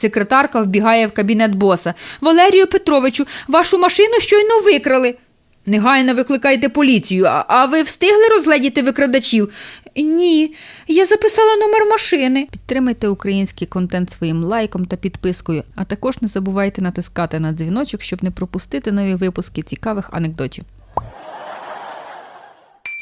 Секретарка вбігає в кабінет боса. Валерію Петровичу, вашу машину щойно викрали. Негайно викликайте поліцію. А, а ви встигли розгледіти викрадачів? Ні, я записала номер машини. Підтримайте український контент своїм лайком та підпискою, а також не забувайте натискати на дзвіночок, щоб не пропустити нові випуски цікавих анекдотів.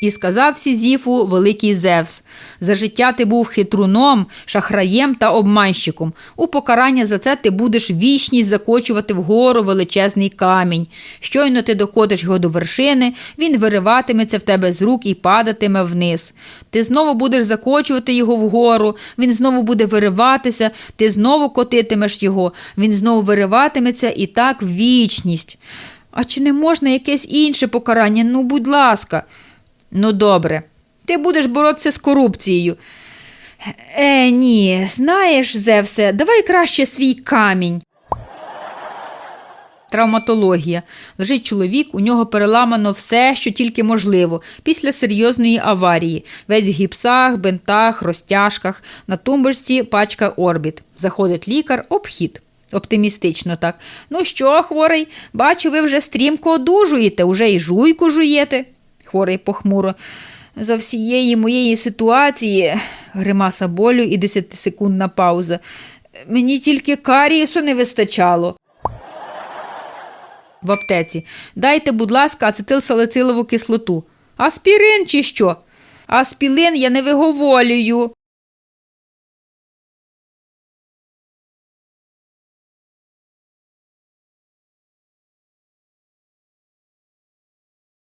І сказав Сізіфу великий Зевс: за життя ти був хитруном, шахраєм та обманщиком. У покарання за це ти будеш вічність закочувати вгору величезний камінь. Щойно ти доходиш його до вершини, він вириватиметься в тебе з рук і падатиме вниз. Ти знову будеш закочувати його вгору, він знову буде вириватися, ти знову котитимеш його, він знову вириватиметься і так вічність. А чи не можна якесь інше покарання? Ну, будь ласка. Ну, добре. Ти будеш боротися з корупцією. Е, ні, знаєш, Зевсе, давай краще свій камінь. Травматологія. Лежить чоловік, у нього переламано все, що тільки можливо, після серйозної аварії. Весь в гіпсах, бинтах, розтяжках, на тумбочці пачка орбіт. Заходить лікар, обхід. Оптимістично так. Ну що, хворий, бачу, ви вже стрімко одужуєте, уже і жуйку жуєте. Хворий похмуро. За всієї моєї ситуації, гримаса болю і десятисекундна пауза. Мені тільки карієсу не вистачало. В аптеці. Дайте, будь ласка, ацетилсалицилову кислоту. Аспірин чи що? Аспілин я не виговолюю.